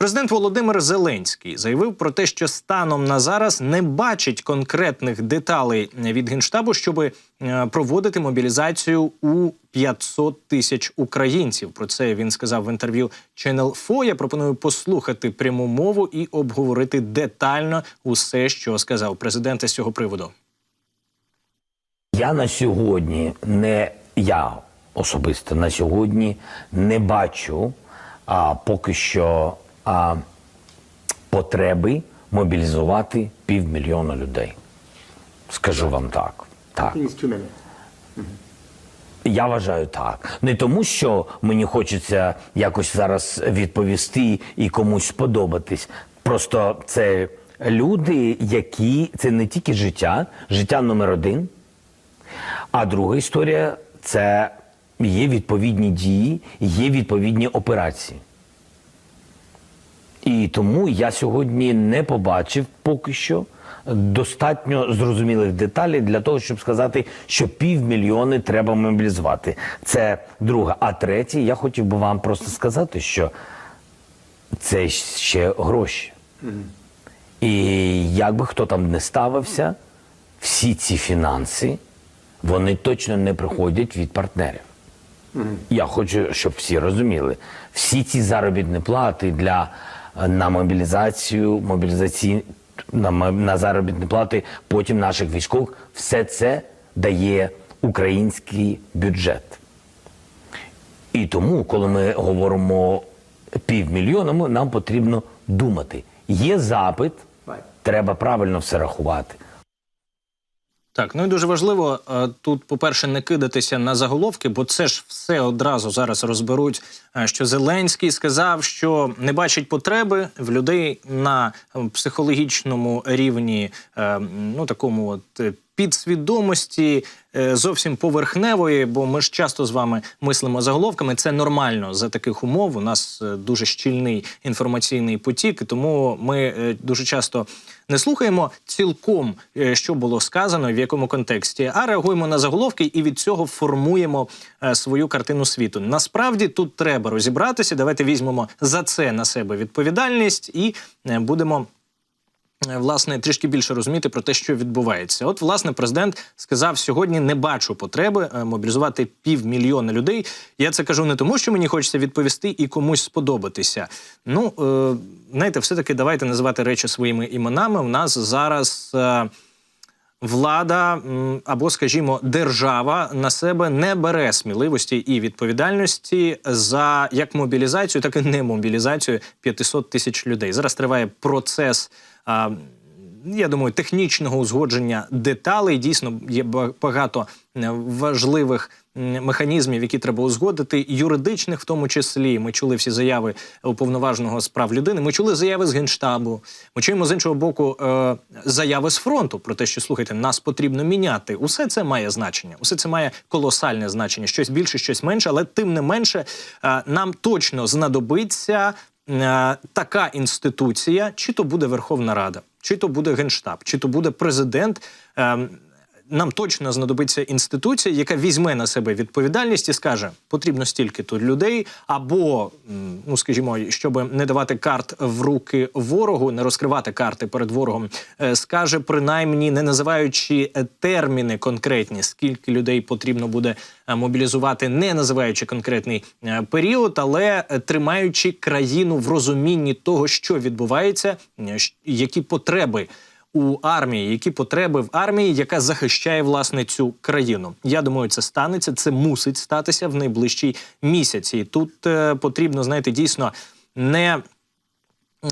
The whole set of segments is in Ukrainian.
Президент Володимир Зеленський заявив про те, що станом на зараз не бачить конкретних деталей від генштабу, щоб е, проводити мобілізацію у 500 тисяч українців. Про це він сказав в інтерв'ю Channel 4. Я пропоную послухати пряму мову і обговорити детально усе, що сказав президент із цього приводу. Я на сьогодні не я особисто на сьогодні не бачу а, поки що а, потреби мобілізувати півмільйона людей. Скажу вам так. Так. Я вважаю так. Не тому, що мені хочеться якось зараз відповісти і комусь сподобатись. Просто це люди, які це не тільки життя, життя номер один. А друга історія це є відповідні дії, є відповідні операції. І тому я сьогодні не побачив поки що достатньо зрозумілих деталей для того, щоб сказати, що півмільйони треба мобілізувати. Це друге. А третє, я хотів би вам просто сказати, що це ще гроші. І як би хто там не ставився, всі ці фінанси, вони точно не приходять від партнерів. Я хочу, щоб всі розуміли. Всі ці заробітні плати для на мобілізацію, мобілізаційні на, на заробітні плати потім наших військових, все це дає український бюджет. І тому, коли ми говоримо півмільйона, нам потрібно думати. Є запит, треба правильно все рахувати. Так, ну і дуже важливо е, тут, по-перше, не кидатися на заголовки, бо це ж все одразу зараз розберуть. е, Що Зеленський сказав, що не бачить потреби в людей на е, психологічному рівні, ну такому от підсвідомості е, зовсім поверхневої, бо ми ж часто з вами мислимо заголовками. Це нормально за таких умов. У нас е, дуже щільний інформаційний потік, тому ми е, дуже часто не слухаємо цілком, що було сказано, в якому контексті, а реагуємо на заголовки і від цього формуємо свою картину світу. Насправді тут треба розібратися. Давайте візьмемо за це на себе відповідальність і будемо. Е, Власне, трішки більше розуміти про те, що відбувається. От, власне, президент сказав сьогодні: не бачу потреби е, мобілізувати півмільйона людей. Я це кажу не тому, що мені хочеться відповісти і комусь сподобатися. Ну, е, знаєте, все-таки давайте називати речі своїми іменами. У нас зараз. Е, влада або, скажімо, держава на себе не бере сміливості і відповідальності за як мобілізацію, так і немобілізацію 500 тисяч людей. Зараз триває процес. Я думаю, технічного узгодження деталей дійсно є багато е, важливих механізмів, які треба узгодити, юридичних в тому числі. Ми чули всі заяви уповноваженого з прав людини. Ми чули заяви з генштабу. Ми чуємо з іншого боку е, заяви з фронту про те, що слухайте, нас потрібно міняти. Усе це має значення. Усе це має колосальне значення. Щось більше, щось менше, але тим не менше е, нам точно знадобиться така інституція, чи то буде Верховна Рада, чи то буде Генштаб, чи то буде президент. Е, нам точно знадобиться інституція, яка візьме на себе відповідальність і скаже, потрібно стільки тут людей, або ну скажімо, щоб не давати карт в руки ворогу, не розкривати карти перед ворогом, е, скаже принаймні, не називаючи е, терміни конкретні, скільки людей потрібно буде е, мобілізувати, не називаючи конкретний період, але тримаючи країну в розумінні того, що відбувається, які потреби у армії, які потреби в армії, яка захищає власне цю країну. Я думаю, це станеться. Це мусить статися в найближчій місяці. І тут е, потрібно, знаєте, дійсно не.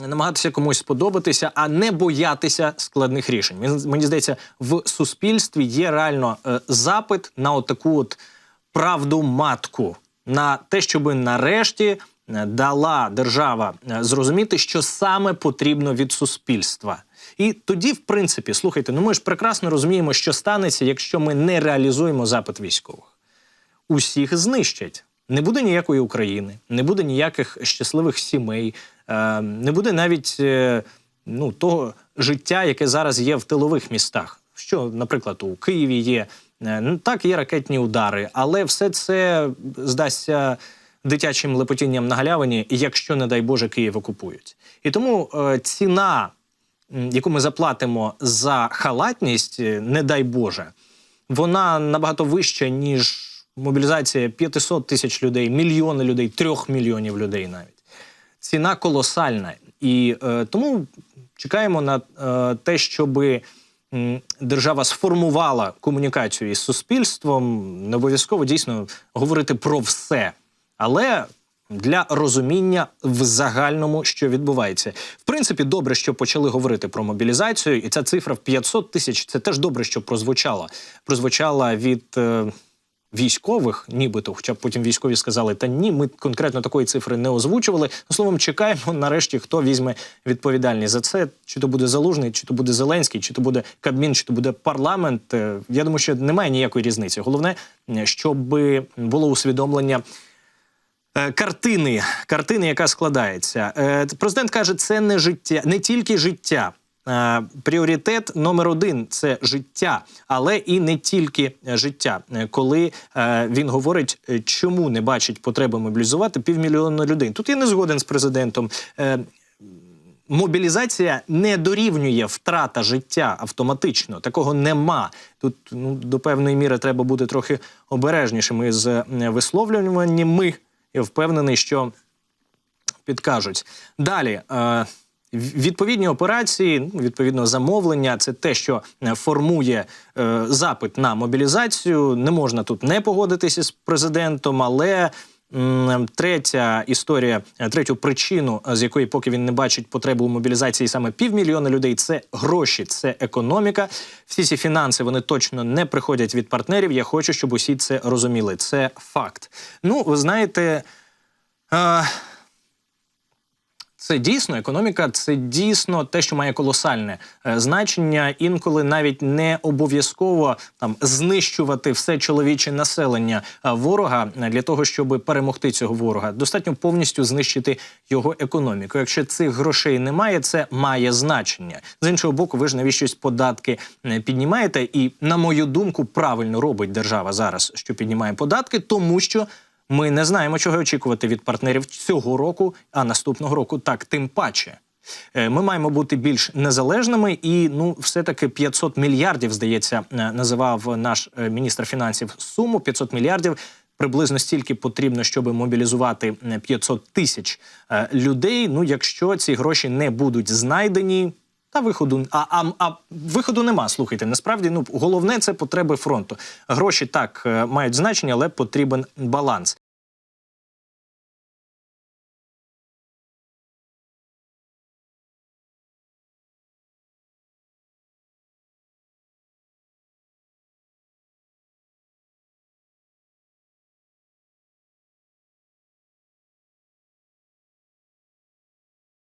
Намагатися комусь сподобатися, а не боятися складних рішень. Мені- здається, в суспільстві є реально е, запит на отаку от правду матку, на те, щоб нарешті е, дала держава е, зрозуміти, що саме потрібно від суспільства. І тоді, в принципі, слухайте, ну ми ж прекрасно розуміємо, що станеться, якщо ми не реалізуємо запит військових усіх знищать. Не буде ніякої України, не буде ніяких щасливих сімей, е, не буде навіть е, ну, того життя, яке зараз є в тилових містах. Що, наприклад, у Києві є. Е, ну, так, є ракетні удари, але все це здасться дитячим лепотінням на галявині, якщо, не дай Боже, Київ окупують. І тому ціна, яку ми заплатимо за халатність, е, не дай Боже, вона набагато вища, ніж мобілізація 500 тисяч людей, мільйони людей, трьох мільйонів людей навіть. Ціна колосальна. І е, тому чекаємо на е, те, щоб держава сформувала комунікацію із суспільством. Не обов'язково дійсно говорити про все, але для розуміння в загальному, що відбувається. В принципі, добре, що почали говорити про мобілізацію, і ця цифра в 500 тисяч це теж добре, що прозвучала. Прозвучала від. е, Військових, нібито, хоча потім військові сказали, та ні, ми конкретно такої цифри не озвучували. Ну, Словом, чекаємо нарешті, хто візьме відповідальність за це. Чи то буде залужний, чи то буде Зеленський, чи то буде Кабмін, чи то буде парламент. Е, Я думаю, що немає ніякої різниці. Головне, е, щоб було усвідомлення картини, картини, яка складається. Е, Президент каже, це не життя, не тільки життя. Е, Пріоритет номер один це життя, але і не тільки е, життя. Е, Коли е, він говорить, е, чому не бачить потреби мобілізувати півмільйона людей. Тут я не згоден з президентом. Е, Мобілізація не дорівнює втрата життя автоматично. Такого нема. Тут ну, до певної міри треба бути трохи обережнішими з е, висловлюваннями. Я впевнений, що підкажуть. Далі. Е, Відповідні операції, ну, відповідно замовлення, це те, що е, формує е, запит на мобілізацію. Не можна тут не погодитися з президентом, але третя історія, е, третю причину, е, з якої поки він не бачить потребу у мобілізації саме півмільйона людей, це гроші, це економіка. Всі ці фінанси вони точно не приходять від партнерів. Я хочу, щоб усі це розуміли. Це факт. Ну, ви знаєте. Е, це дійсно економіка, це дійсно те, що має колосальне е, значення. Інколи навіть не обов'язково там знищувати все чоловіче населення е, ворога е, для того, щоб перемогти цього ворога. Достатньо повністю знищити його економіку. Якщо цих грошей немає, це має значення. З іншого боку, ви ж навіщось податки піднімаєте, і на мою думку, правильно робить держава зараз, що піднімає податки, тому що. Ми не знаємо, чого очікувати від партнерів цього року, а наступного року так тим паче. Е, Ми маємо бути більш незалежними, і ну, все-таки 500 мільярдів, здається, е, називав наш е, міністр фінансів суму. 500 мільярдів приблизно стільки потрібно, щоб мобілізувати е, 500 тисяч людей. Ну, якщо ці гроші не будуть знайдені. Та виходу, а, а, а виходу нема. Слухайте, насправді ну головне це потреби фронту. Гроші так мають значення, але потрібен баланс.